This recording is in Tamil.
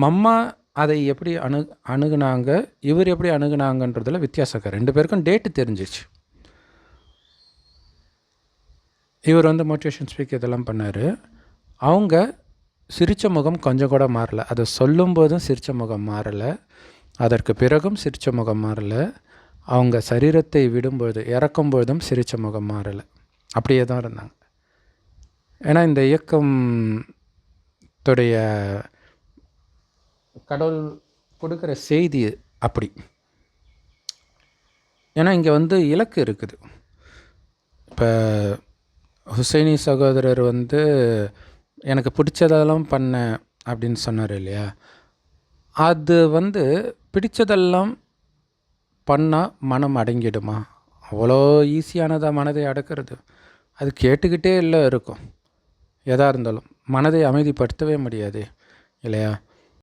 மம்மா அதை எப்படி அணு அணுகுனாங்க இவர் எப்படி அணுகுனாங்கன்றதில் வித்தியாசம் இருக்கு. ரெண்டு பேருக்கும் டேட்டு தெரிஞ்சிச்சு. இவர் வந்து மோட்டிவேஷன் ஸ்பீக் இதெல்லாம் பண்ணார். அவங்க சிரித்த முகம் கொஞ்சம் கூட மாறலை. அதை சொல்லும்போதும் சிரித்த முகம் மாறலை. அதற்கு பிறகும் சிரித்த முகம் மாறலை. அவங்க சரீரத்தை விடும்பொழுது இறக்கும்பொழுதும் சிரித்த முகம் மாறலை. அப்படியே தான் இருந்தாங்க. ஏன்னா இந்த இயக்கம் தொடைய கடவுள் கொடுக்குற செய்தி அப்படி. ஏன்னா இங்கே வந்து இலக்கு இருக்குது. இப்போ ஹுசைனி சகோதரர் வந்து எனக்கு பிடிச்சதெல்லாம் பண்ணேன் அப்படின்னு சொன்னார் இல்லையா? அது வந்து பிடிச்சதெல்லாம் பண்ணால் மனம் அடங்கிடுமா? அவ்வளோ ஈஸியானதாக மனதை அடக்கிறது. அது கேட்டுக்கிட்டே இல்லை இருக்கும். எதாக இருந்தாலும் மனதை அமைதிப்படுத்தவே முடியாது இல்லையா?